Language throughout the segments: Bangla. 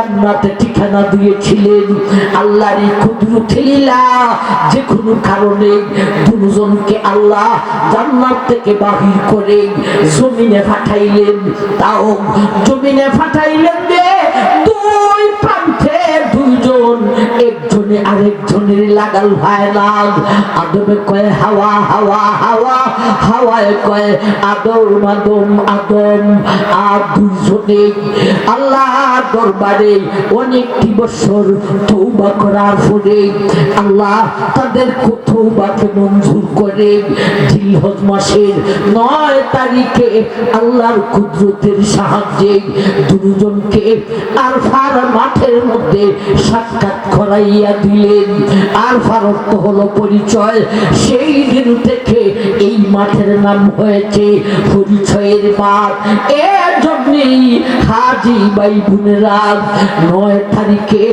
জান্নাতে ঠিকানা দিয়েছিলেন। আল্লাহর এই কুদরত লীলা। যে কোনো কারণে দুজনকে আল্লাহ জান্নাত থেকে বাহির করে জমিনে পাঠাইলেন। তাও জমিনে পাঠাইলেন রে দুই প্রান্তে দুইজন, একজনে আরেকজনের লাগাল ভাই লাগ আদমে কয় হাওয়া হাওয়া হাওয়া, হাওয়ায় কয় আদম আদম আদম। আর দুজনে আল্লাহ দরবারে অনেকটি বছর তৌবা করার পরে আল্লাহ তাদের তৌবাকে মঞ্জুর করে। জিলহজ মাসের নয় তারিখে আল্লাহর কুদরতের সাহায্যে দুজনকে আরফার মাঠের মধ্যে সাক্ষাৎ করাইয়া দিলেন। আরফার অর্থ হলো পরিচয়। সেই দিন থেকে এই মাঠের নাম হয়েছে পরিচয়ের মাঠ। এর জন্যেই হাজি বাই বোনেরা নয় তারিখে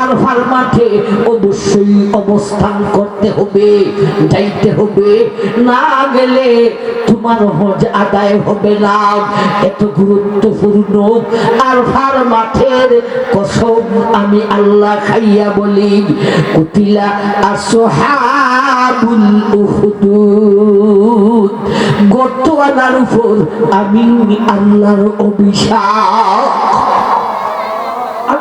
আরফার মাঠে অবশ্যই অবস্থান করতে হবে, যাইতে হবে। না গেলে তোমার হজ আদায় হবে না। এত গুরুত্বপূর্ণ আরফার মাঠের কসম আমি আল্লাহ খাইয়া বলি উপর আমি আল্লাহর অভিশাপ।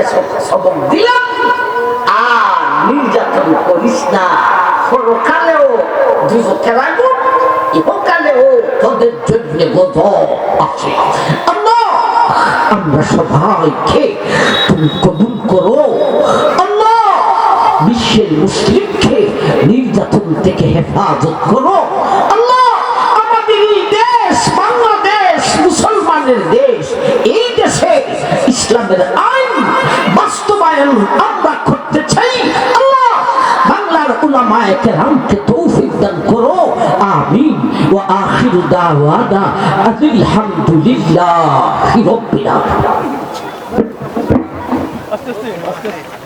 সব- সবক দিলাম। আর নির্যাতন করিস না। পরকালেও দুজকে রাখুন ইহকালেও তোদের জন্য বোধ আছে। আমরা সবাইকে তুমি কবুল করো। আল্লাহ, বিশ্বের মুসলিমকে নির্যাতন থেকে হেফাজত করো। উলামায়ে কেরামকে তৌফিক দান করো আমিন ওয়া আখিরু দাওয়ানা আলহামদুলিল্লাহি রাব্বিল আলামিন আস্তে আস্তে আস্তে আস্তে